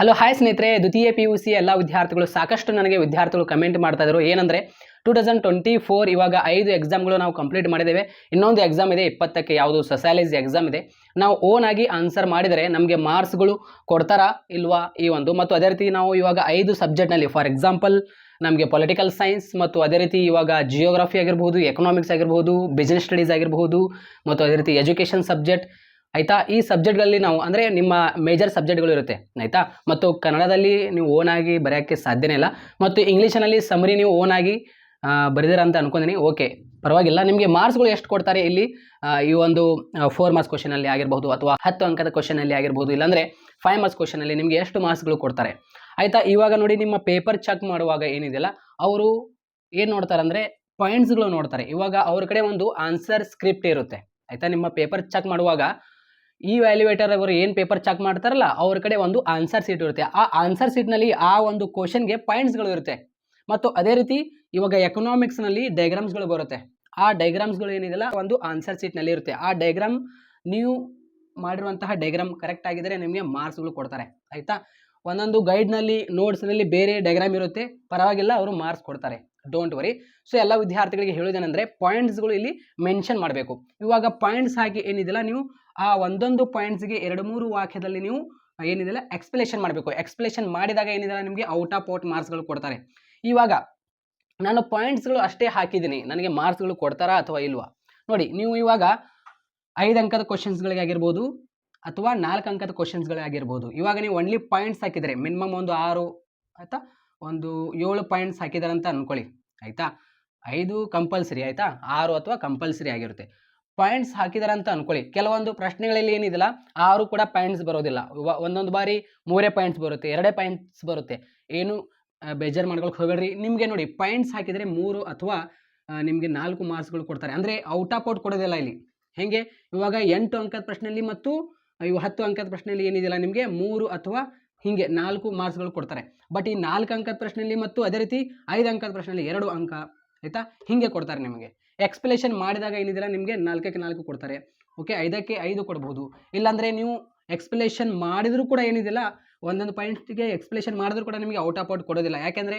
Hello, hi ಸ್ನೇಹಿತರೆ. ದ್ವಿತೀಯ P U C ಎಲ್ಲ ವಿದ್ಯಾರ್ಥಿಗಳು, ಸಾಕಷ್ಟು ನನಗೆ ವಿದ್ಯಾರ್ಥಿಗಳು ಕಮೆಂಟ್ ಮಾಡ್ತಾ ಇದ್ರು. ಏನಂದರೆ ಟೂ ತೌಸಂಡ್ ಟ್ವೆಂಟಿ ಫೋರ್ ಇವಾಗ ಐದು ಎಕ್ಸಾಮ್ಗಳು ನಾವು ಕಂಪ್ಲೀಟ್ ಮಾಡಿದ್ದೇವೆ. ಇನ್ನೊಂದು ಎಕ್ಸಾಮ್ ಇದೆ, ಇಪ್ಪತ್ತಕ್ಕೆ ಯಾವುದು ಸೊಸಾಲಜಿ ಎಕ್ಸಾಮ್ ಇದೆ. ನಾವು ಓನ್ ಆಗಿ ಆನ್ಸರ್ ಮಾಡಿದರೆ ನಮಗೆ ಮಾರ್ಕ್ಸ್ಗಳು ಕೊಡ್ತಾರಾ ಇಲ್ವಾ ಈ ಒಂದು. ಮತ್ತು ಅದೇ ರೀತಿ ನಾವು ಇವಾಗ ಐದು ಸಬ್ಜೆಕ್ಟ್ನಲ್ಲಿ ಫಾರ್ ಎಕ್ಸಾಂಪಲ್ ನಮಗೆ ಪೊಲಿಟಿಕಲ್ ಸೈನ್ಸ್ ಮತ್ತು ಅದೇ ರೀತಿ ಇವಾಗ ಜಿಯೋಗ್ರಫಿ ಆಗಿರ್ಬೋದು ಎಕನಾಮಿಕ್ಸ್ ಆಗಿರ್ಬೋದು ಬಿಸ್ನೆಸ್ ಸ್ಟಡೀಸ್ ಆಗಿರ್ಬೋದು, ಮತ್ತು ಅದೇ ರೀತಿ ಎಜುಕೇಷನ್ ಸಬ್ಜೆಕ್ಟ್ ಆಯಿತಾ? ಈ ಸಬ್ಜೆಕ್ಟ್ಗಳಲ್ಲಿ ನಾವು, ಅಂದರೆ ನಿಮ್ಮ ಮೇಜರ್ ಸಬ್ಜೆಕ್ಟ್ಗಳು ಇರುತ್ತೆ, ಆಯಿತಾ? ಮತ್ತು ಕನ್ನಡದಲ್ಲಿ ನೀವು ಓನಾಗಿ ಬರೆಯೋಕ್ಕೆ ಸಾಧ್ಯನೇ ಇಲ್ಲ. ಮತ್ತು ಇಂಗ್ಲೀಷಿನಲ್ಲಿ ಸಮರಿ ನೀವು ಓನಾಗಿ ಬರೆದಿರ ಅಂತ ಅನ್ಕೊಂಡಿನಿ. ಓಕೆ ಪರವಾಗಿಲ್ಲ. ನಿಮಗೆ ಮಾರ್ಕ್ಸ್ಗಳು ಎಷ್ಟು ಕೊಡ್ತಾರೆ ಇಲ್ಲಿ? ಈ ಒಂದು ಫೋರ್ ಮಾರ್ಕ್ಸ್ ಕ್ವಶನಲ್ಲಿ ಆಗಿರ್ಬೋದು ಅಥವಾ ಹತ್ತು ಅಂಕದ ಕ್ವಶನಲ್ಲಿ ಆಗಿರ್ಬೋದು. ಇಲ್ಲಾಂದರೆ ಫೈವ್ ಮಾರ್ಕ್ಸ್ ಕ್ವಶನಲ್ಲಿ ನಿಮಗೆ ಎಷ್ಟು ಮಾರ್ಕ್ಸ್ಗಳು ಕೊಡ್ತಾರೆ? ಆಯಿತಾ? ಇವಾಗ ನೋಡಿ, ನಿಮ್ಮ ಪೇಪರ್ ಚೆಕ್ ಮಾಡುವಾಗ ಏನಿದೆಯಲ್ಲ, ಅವರು ಏನು ನೋಡ್ತಾರೆ ಅಂದರೆ ಪಾಯಿಂಟ್ಸ್ಗಳು ನೋಡ್ತಾರೆ. ಇವಾಗ ಅವ್ರ ಕಡೆ ಒಂದು ಆನ್ಸರ್ ಸ್ಕ್ರಿಪ್ಟ್ ಇರುತ್ತೆ. ಆಯಿತಾ? ನಿಮ್ಮ ಪೇಪರ್ ಚೆಕ್ ಮಾಡುವಾಗ ಈ ವ್ಯಾಲ್ಯುವೇಟರ್ ಅವರು ಏನು ಪೇಪರ್ ಚೆಕ್ ಮಾಡ್ತಾರಲ್ಲ, ಅವ್ರ ಕಡೆ ಒಂದು ಆನ್ಸರ್ ಸೀಟ್ ಇರುತ್ತೆ. ಆ ಆನ್ಸರ್ ಸೀಟ್ನಲ್ಲಿ ಆ ಒಂದು ಕ್ವಶನ್ಗೆ ಪಾಯಿಂಟ್ಸ್ಗಳು ಇರುತ್ತೆ. ಮತ್ತು ಅದೇ ರೀತಿ ಇವಾಗ ಎಕನಾಮಿಕ್ಸ್ನಲ್ಲಿ ಡೈಗ್ರಾಮ್ಸ್ಗಳು ಬರುತ್ತೆ. ಆ ಡೈಗ್ರಾಮ್ಸ್ಗಳು ಏನಿದೆಯಲ್ಲ, ಒಂದು ಆನ್ಸರ್ ಸೀಟ್ನಲ್ಲಿ ಇರುತ್ತೆ. ಆ ಡೈಗ್ರಾಮ್ ನೀವು ಮಾಡಿರುವಂತಹ ಡೈಗ್ರಾಮ್ ಕರೆಕ್ಟ್ ಆಗಿದ್ದರೆ ನಿಮಗೆ ಮಾರ್ಕ್ಸ್ಗಳು ಕೊಡ್ತಾರೆ. ಆಯಿತಾ? ಒಂದೊಂದು ಗೈಡ್ನಲ್ಲಿ ನೋಟ್ಸ್ನಲ್ಲಿ ಬೇರೆ ಡೈಗ್ರಾಮ್ ಇರುತ್ತೆ. ಪರವಾಗಿಲ್ಲ, ಅವರು ಮಾರ್ಕ್ಸ್ ಕೊಡ್ತಾರೆ. ಡೋಂಟ್ ವರಿ ಸೊ ಎಲ್ಲ ವಿದ್ಯಾರ್ಥಿಗಳಿಗೆ ಹೇಳೋದೇನೆಂದರೆ ಪಾಯಿಂಟ್ಸ್ಗಳು ಇಲ್ಲಿ ಮೆನ್ಷನ್ ಮಾಡಬೇಕು. ಇವಾಗ ಪಾಯಿಂಟ್ಸ್ ಹಾಕಿ ಏನಿದೆಯಲ್ಲ, ನೀವು ಆ ಒಂದೊಂದು ಪಾಯಿಂಟ್ಸ್ಗೆ ಎರಡು ಮೂರು ವಾಕ್ಯದಲ್ಲಿ ನೀವು ಏನಿದೆಲ್ಲ ಎಕ್ಸ್ಪ್ಲೇಷನ್ ಮಾಡಬೇಕು. ಎಕ್ಸ್ಪ್ಲೇಷನ್ ಮಾಡಿದಾಗ ಏನಿದೆಯಲ್ಲ ನಿಮಗೆ ಔಟ್ ಆಫ್ ಔಟ್ ಮಾರ್ಕ್ಸ್ಗಳು ಕೊಡ್ತಾರೆ. ಇವಾಗ, ನಾನು ಪಾಯಿಂಟ್ಸ್ಗಳು ಅಷ್ಟೇ ಹಾಕಿದ್ದೀನಿ. ನನಗೆ ಮಾರ್ಕ್ಸ್ಗಳು ಕೊಡ್ತಾರಾ ಅಥವಾ ಇಲ್ವಾ? ನೋಡಿ, ನೀವು ಇವಾಗ ಐದು ಅಂಕದ ಕ್ವಶನ್ಸ್ಗಳಿಗೆ ಆಗಿರ್ಬೋದು ಅಥವಾ ನಾಲ್ಕು ಅಂಕದ ಕ್ವಶನ್ಸ್ಗಳೇ ಆಗಿರ್ಬೋದು ಇವಾಗ ನೀವು ಒನ್ಲಿ ಪಾಯಿಂಟ್ಸ್ ಹಾಕಿದರೆ ಮಿನಿಮಮ್ ಒಂದು ಆರು, ಆಯಿತಾ? ಒಂದು ಏಳು ಪಾಯಿಂಟ್ಸ್ ಹಾಕಿದಾರೆ ಅಂತ ಅಂದ್ಕೊಳ್ಳಿ ಆಯಿತಾ? ಐದು ಕಂಪಲ್ಸರಿ ಆಯಿತಾ? ಆರು ಅಥವಾ ಕಂಪಲ್ಸರಿ ಆಗಿರುತ್ತೆ. ಪಾಯಿಂಟ್ಸ್ ಹಾಕಿದಾರೆ ಅಂತ ಅನ್ಕೊಳ್ಳಿ. ಕೆಲವೊಂದು ಪ್ರಶ್ನೆಗಳಲ್ಲಿ ಏನಿದಿಲ್ಲ ಆರು ಕೂಡ ಪಾಯಿಂಟ್ಸ್ ಬರೋದಿಲ್ಲ. ಒಂದೊಂದು ಬಾರಿ ಮೂರೇ ಪಾಯಿಂಟ್ಸ್ ಬರುತ್ತೆ, ಎರಡೇ ಪಾಯಿಂಟ್ಸ್ ಬರುತ್ತೆ. ಏನು ಬೇಜಾರು ಮಾಡ್ಕೊಳಕ್ಕೆ ಹೋಗಬೇಡ್ರಿ. ನಿಮಗೆ ನೋಡಿ ಪಾಯಿಂಟ್ಸ್ ಹಾಕಿದರೆ ಮೂರು ಅಥವಾ ನಿಮಗೆ ನಾಲ್ಕು ಮಾರ್ಕ್ಸ್ಗಳು ಕೊಡ್ತಾರೆ. ಅಂದರೆ ಔಟ್ ಆಫ್ ಔಟ್ ಕೊಡೋದಿಲ್ಲ ಇಲ್ಲಿ. ಹೇಗೆ? ಇವಾಗ ಎಂಟು ಅಂಕದ ಪ್ರಶ್ನೆಯಲ್ಲಿ ಮತ್ತು, ಇವು ಹತ್ತು ಅಂಕದ ಪ್ರಶ್ನೆಯಲ್ಲಿ ಏನಿದೆಯಲ್ಲ ನಿಮಗೆ, ಮೂರು ಅಥವಾ ಹೀಗೆ ನಾಲ್ಕು ಮಾರ್ಕ್ಸ್ಗಳು ಕೊಡ್ತಾರೆ. ಬಟ್ ಈ ನಾಲ್ಕು ಅಂಕದ ಪ್ರಶ್ನೆಯಲ್ಲಿ ಮತ್ತು ಅದೇ ರೀತಿ ಐದು ಅಂಕದ ಪ್ರಶ್ನೆಯಲ್ಲಿ ಎರಡು ಅಂಕ ಆಯಿತಾ? ಹೀಗೆ ಕೊಡ್ತಾರೆ ನಿಮಗೆ. ಎಕ್ಸ್ಪ್ಲೇಷನ್ ಮಾಡಿದಾಗ ಏನಿದೆಯಲ್ಲ, ನಿಮಗೆ ನಾಲ್ಕಕ್ಕೆ ನಾಲ್ಕು ಕೊಡ್ತಾರೆ. ಓಕೆ ಐದಕ್ಕೆ ಐದು ಕೊಡ್ಬೋದು. ಇಲ್ಲಾಂದರೆ ನೀವು ಎಕ್ಸ್ಪ್ಲೇಷನ್ ಮಾಡಿದರೂ ಕೂಡ ಏನಿದೆಯಲ್ಲ, ಒಂದೊಂದು ಪಾಯಿಂಟ್ಗೆ ಎಕ್ಸ್ಪ್ಲೇಷನ್ ಮಾಡಿದ್ರು ಕೂಡ ನಿಮಗೆ ಔಟ್ ಆಫ್ ಔಟ್ ಕೊಡೋದಿಲ್ಲ. ಯಾಕೆಂದರೆ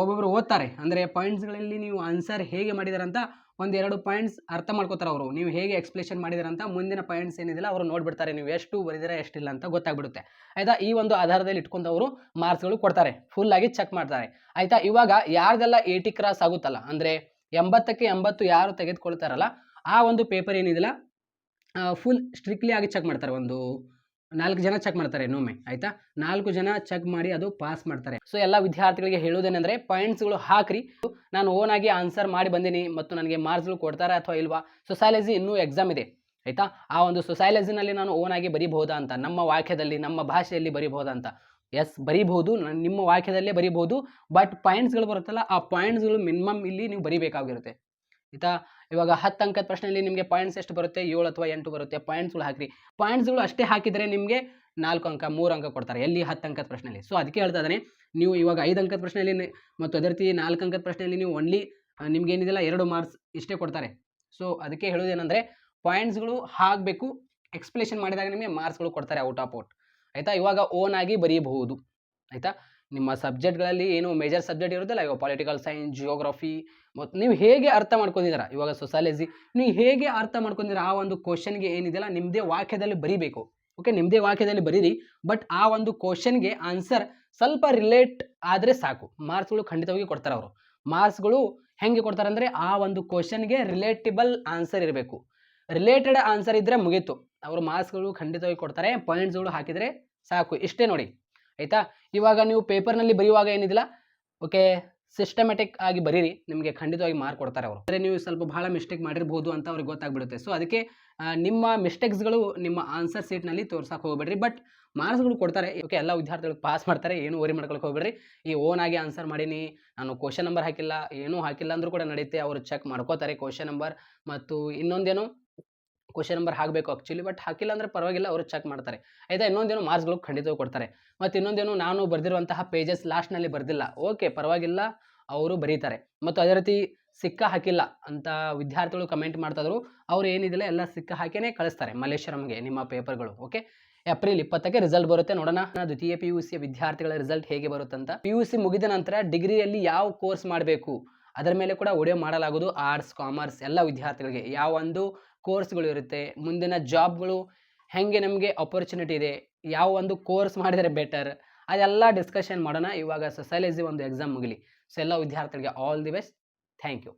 ಒಬ್ಬೊಬ್ಬರು ಓದ್ತಾರೆ. ಅಂದರೆ ಪಾಯಿಂಟ್ಸ್ಗಳಲ್ಲಿ ನೀವು ಆನ್ಸರ್ ಹೇಗೆ ಮಾಡಿದಾರೆ ಅಂತ ಒಂದೆರಡು ಪಾಯಿಂಟ್ಸ್ ಅರ್ಥ ಮಾಡ್ಕೋತಾರೆ ಅವರು. ನೀವು ಹೇಗೆ ಎಕ್ಸ್ಪ್ಲೇಷನ್ ಮಾಡಿದಾರೆ ಅಂತ ಮುಂದಿನ ಪಾಯಿಂಟ್ಸ್ ಏನಿದೆಯಲ್ಲ ಅವರು ನೋಡ್ಬಿಡ್ತಾರೆ. ನೀವು ಎಷ್ಟು ಬರೆದಿರ, ಎಷ್ಟಿಲ್ಲ ಅಂತ ಗೊತ್ತಾಗ್ಬಿಡುತ್ತೆ. ಆಯಿತಾ? ಈ ಒಂದು ಆಧಾರದಲ್ಲಿ ಇಟ್ಕೊಂಡು ಅವರು ಮಾರ್ಕ್ಸ್ಗಳು ಕೊಡ್ತಾರೆ. ಫುಲ್ ಆಗಿ ಚೆಕ್ ಮಾಡ್ತಾರೆ. ಆಯಿತಾ? ಇವಾಗ ಯಾರ್ದೆಲ್ಲ ಏಟಿ ಕ್ರಾಸ್ ಆಗುತ್ತಲ್ಲ, ಅಂದರೆ ಎಂಬತ್ತಕ್ಕೆ ಎಂಬತ್ತು ಯಾರು ತೆಗೆದುಕೊಳ್ತಾರಲ್ಲ, ಆ ಒಂದು ಪೇಪರ್ ಏನಿದೆಯಲ್ಲ ಫುಲ್ ಸ್ಟ್ರಿಕ್ಟ್ಲಿ ಆಗಿ ಚೆಕ್ ಮಾಡ್ತಾರೆ ಒಂದು ನಾಲ್ಕು ಜನ ಚೆಕ್ ಮಾಡ್ತಾರೆ ಇನ್ನೊಮ್ಮೆ, ಆಯ್ತಾ? ನಾಲ್ಕು ಜನ ಚೆಕ್ ಮಾಡಿ ಅದು ಪಾಸ್ ಮಾಡ್ತಾರೆ. ಸೊ ಎಲ್ಲ ವಿದ್ಯಾರ್ಥಿಗಳಿಗೆ ಹೇಳುವುದೇನೆಂದರೆ ಪಾಯಿಂಟ್ಸ್ಗಳು ಹಾಕ್ರಿ. ನಾನು ಓನ್ ಆಗಿ ಆನ್ಸರ್ ಮಾಡಿ ಬಂದೀನಿ ಮತ್ತು ನನಗೆ ಮಾರ್ಕ್ಸ್ಗಳು ಕೊಡ್ತಾರೆ ಅಥವಾ ಇಲ್ವಾ? ಸೊಸೈಲಜಿ ಇನ್ನೂ ಎಕ್ಸಾಮ್ ಇದೆ, ಆಯಿತಾ? ಆ ಒಂದು ಸೊಸೈಲಜಿನಲ್ಲಿ ನಾನು ಓನ್ ಆಗಿ ಬರಿಬಹುದಾ ಅಂತ, ನಮ್ಮ ವಾಕ್ಯದಲ್ಲಿ, ನಮ್ಮ ಭಾಷೆಯಲ್ಲಿ ಬರೀಬಹುದಾ ಅಂತ. ಎಸ್ ಬರೀಬಹುದು ನಿಮ್ಮ ವಾಕ್ಯದಲ್ಲೇ ಬರೀಬಹುದು ಬಟ್ ಪಾಯಿಂಟ್ಸ್ಗಳು ಬರುತ್ತಲ್ಲ, ಆ ಪಾಯಿಂಟ್ಸ್ಗಳು ಮಿನಿಮಮ್ ಇಲ್ಲಿ ನೀವು ಬರಿಬೇಕಾಗಿರುತ್ತೆ. ಆಯಿತಾ? ಇವಾಗ ಹತ್ತು ಅಂಕದ ಪ್ರಶ್ನೆಯಲ್ಲಿ ನಿಮಗೆ ಪಾಯಿಂಟ್ಸ್ ಎಷ್ಟು ಬರುತ್ತೆ? ಏಳು ಅಥವಾ ಎಂಟು ಬರುತ್ತೆ? ಪಾಯಿಂಟ್ಸ್ಗಳು ಹಾಕಿರಿ. ಪಾಯಿಂಟ್ಸ್ಗಳು ಅಷ್ಟೇ ಹಾಕಿದರೆ ನಿಮಗೆ ನಾಲ್ಕು ಅಂಕ, ಮೂರು ಅಂಕ ಕೊಡ್ತಾರೆ ಎಲ್ಲಿ ಹತ್ತು ಅಂಕದ ಪ್ರಶ್ನೆಯಲ್ಲಿ. ಸೊ ಅದಕ್ಕೆ ಹೇಳ್ತಾ ಇದ್ದಾನೆ, ನೀವು ಇವಾಗ ಐದು ಅಂಕದ ಪ್ರಶ್ನೆಯಲ್ಲಿ ಮತ್ತು ಅದೇ ರೀತಿ ನಾಲ್ಕು ಅಂಕದ ಪ್ರಶ್ನೆಯಲ್ಲಿ ನೀವು ಓನ್ಲಿ ನಿಮ್ಗೆ ಏನಿದೆಯಲ್ಲ, ಎರಡು ಮಾರ್ಕ್ಸ್ ಇಷ್ಟೇ ಕೊಡ್ತಾರೆ. ಸೊ ಅದಕ್ಕೆ ಹೇಳೋದೇನೆಂದರೆ ಪಾಯಿಂಟ್ಸ್ಗಳು ಹಾಕಬೇಕು ಎಕ್ಸ್ಪ್ಲೇಷನ್ ಮಾಡಿದಾಗ ನಿಮಗೆ ಮಾರ್ಕ್ಸ್ಗಳು ಕೊಡ್ತಾರೆ ಔಟ್ ಆಫ್ ಔಟ್ ಆಯಿತಾ? ಇವಾಗ ಓನ್ ಆಗಿ ಬರೀಬಹುದು. ಆಯಿತಾ? ನಿಮ್ಮ ಸಬ್ಜೆಕ್ಟ್ಗಳಲ್ಲಿ ಏನು ಮೇಜರ್ ಸಬ್ಜೆಕ್ಟ್ ಇರುತ್ತಲ್ಲ, ಇವಾಗ ಪೊಲಿಟಿಕಲ್ ಸೈನ್ಸ್ ಜಿಯೋಗ್ರಫಿ ಮತ್ತು ನೀವು ಹೇಗೆ ಅರ್ಥ ಮಾಡ್ಕೊಂಡಿದ್ದೀರಾ? ಇವಾಗ ಸೊಸಾಲಜಿ ನೀವು ಹೇಗೆ ಅರ್ಥ ಮಾಡ್ಕೊಂಡಿದ್ದೀರಾ? ಆ ಒಂದು ಕ್ವಶನ್ಗೆ ಏನಿದೆಯಲ್ಲ ನಿಮ್ಮದೇ ವಾಕ್ಯದಲ್ಲಿ ಬರೀಬೇಕು. ಓಕೆ ನಿಮ್ಮದೇ ವಾಕ್ಯದಲ್ಲಿ ಬರೀರಿ ಬಟ್ ಆ ಒಂದು ಕ್ವಶನ್ಗೆ ಆನ್ಸರ್ ಸ್ವಲ್ಪ ರಿಲೇಟ್ ಆದರೆ ಸಾಕು. ಮಾರ್ಕ್ಸ್ಗಳು ಖಂಡಿತವಾಗಿ ಕೊಡ್ತಾರೆ ಅವರು. ಮಾರ್ಕ್ಸ್ಗಳು ಹೆಂಗೆ ಕೊಡ್ತಾರೆ ಅಂದರೆ, ಆ ಒಂದು ಕ್ವಶನ್ಗೆ ರಿಲೇಟಿಬಲ್ ಆನ್ಸರ್ ಇರಬೇಕು. ರಿಲೇಟೆಡ್ ಆನ್ಸರ್ ಇದ್ದರೆ ಮುಗೀತು. ಅವರು ಮಾರ್ಕ್ಸ್ಗಳು ಖಂಡಿತವಾಗಿ ಕೊಡ್ತಾರೆ ಪಾಯಿಂಟ್ಸ್ಗಳು ಹಾಕಿದರೆ ಸಾಕು. ಇಷ್ಟೇ ನೋಡಿ. ಆಯಿತಾ? ಇವಾಗ ನೀವು ಪೇಪರ್ನಲ್ಲಿ ಬರೆಯುವಾಗ ಏನಿದಿಲ್ಲ? ಓಕೆ ಸಿಸ್ಟಮೆಟಿಕ್ ಆಗಿ ಬರೀರಿ. ನಿಮಗೆ ಖಂಡಿತವಾಗಿ ಮಾರ್ಕ್ ಕೊಡ್ತಾರೆ ಅವರು. ಅಂದರೆ ನೀವು ಸ್ವಲ್ಪ ಭಾಳ ಮಿಸ್ಟೇಕ್ ಮಾಡಿರ್ಬೋದು ಅಂತ ಅವ್ರಿಗೆ ಗೊತ್ತಾಗ್ಬಿಡುತ್ತೆ. ಸೊ ಅದಕ್ಕೆ ನಿಮ್ಮ ಮಿಸ್ಟೇಕ್ಸ್ಗಳು ನಿಮ್ಮ ಆನ್ಸರ್ ಸೀಟ್ನಲ್ಲಿ ತೋರ್ಸಕ್ಕೆ ಹೋಗ್ಬೇಡ್ರಿ. ಬಟ್ ಮಾರ್ಕ್ಸ್ಗಳು ಕೊಡ್ತಾರೆ. ಓಕೆ, ಎಲ್ಲ ವಿದ್ಯಾರ್ಥಿಗಳು ಪಾಸ್ ಮಾಡ್ತಾರೆ. ಏನು ಓರಿ ಮಾಡ್ಕೊಳಕ್ಕೆ ಹೋಗ್ಬೇಡ್ರಿ. ಈ ಓನ್ ಆಗಿ ಆನ್ಸರ್ ಮಾಡೀನಿ. ನಾನು ಕ್ವಶನ್ ನಂಬರ್ ಹಾಕಿಲ್ಲ. ಏನೂ ಹಾಕಿಲ್ಲ ಅಂದರೂ ಕೂಡ ನಡೆಯುತ್ತೆ ಅವರು ಚೆಕ್ ಮಾಡ್ಕೋತಾರೆ ಕ್ವಶನ್ ನಂಬರ್ ಮತ್ತು ಇನ್ನೊಂದೇನು? ಕ್ವಶನ್ ನಂಬರ್ ಹಾಕಬೇಕು ಆ್ಯಕ್ಚುಲಿ ಬಟ್ ಹಾಕಿಲ್ಲ ಅಂದರೆ ಪರವಾಗಿಲ್ಲ, ಅವರು ಚೆಕ್ ಮಾಡ್ತಾರೆ. ಆಯಿತಾ? ಇನ್ನೊಂದೇನು ಮಾರ್ಕ್ಸ್ಗಳು ಖಂಡಿತವಾಗಿ ಕೊಡ್ತಾರೆ. ಮತ್ತು ಇನ್ನೊಂದೇನು ನಾನು ಬರೆದಿರುವಂತಹ ಪೇಜಸ್ ಲಾಸ್ಟ್ನಲ್ಲಿ ಬರೆದಿಲ್ಲ. ಓಕೆ ಪರವಾಗಿಲ್ಲ, ಅವರು ಬರೀತಾರೆ. ಮತ್ತು ಅದೇ ರೀತಿ ಸಿಕ್ಕ ಹಾಕಿಲ್ಲ ಅಂತ ವಿದ್ಯಾರ್ಥಿಗಳು ಕಮೆಂಟ್ ಮಾಡ್ತಾಯಿದ್ರು ಅವ್ರು ಏನಿದಿಲ್ಲ, ಎಲ್ಲ ಸಿಕ್ಕ ಹಾಕಿನೇ ಕಳಿಸ್ತಾರೆ ಮಲ್ಲೇಶ್ವರಂಗೆ ನಿಮ್ಮ ಪೇಪರ್ಗಳು ಓಕೆ ಏಪ್ರಿಲ್ ಇಪ್ಪತ್ತಕ್ಕೆ ರಿಸಲ್ಟ್ ಬರುತ್ತೆ, ನೋಡೋಣ. ದ್ವಿತೀಯ ಪಿ ಯು ಸಿ ವಿದ್ಯಾರ್ಥಿಗಳ ರಿಸಲ್ಟ್ ಹೇಗೆ ಬರುತ್ತಂತ ಪಿ ಯು ಸಿ ಮುಗಿದ ನಂತರ ಡಿಗ್ರಿಯಲ್ಲಿ ಯಾವ ಕೋರ್ಸ್ ಮಾಡಬೇಕು? ಅದರ ಮೇಲೆ ಕೂಡ ವಿಡಿಯೋ ಮಾಡಲಾಗುವುದು ಆರ್ಟ್ಸ್ ಕಾಮರ್ಸ್ ಎಲ್ಲ ವಿದ್ಯಾರ್ಥಿಗಳಿಗೆ. ಯಾವ ಒಂದು ಕೋರ್ಸ್ಗಳು ಇರುತ್ತೆ, ಮುಂದಿನ ಜಾಬ್ಗಳು ಹೆಂಗೆ ನಮಗೆ ಅಪರ್ಚುನಿಟಿ ಇದೆ, ಯಾವ ಒಂದು ಕೋರ್ಸ್ ಮಾಡಿದರೆ ಬೆಟರ್ ಅದೆಲ್ಲ ಡಿಸ್ಕಷನ್ ಮಾಡೋಣ. ಇವಾಗ ಸೊಸೈಲಜಿ ಒಂದು ಎಕ್ಸಾಮ್ ಮುಗಿಲಿ. ಸೊ ಎಲ್ಲ ವಿದ್ಯಾರ್ಥಿಗಳಿಗೆ all the best thank you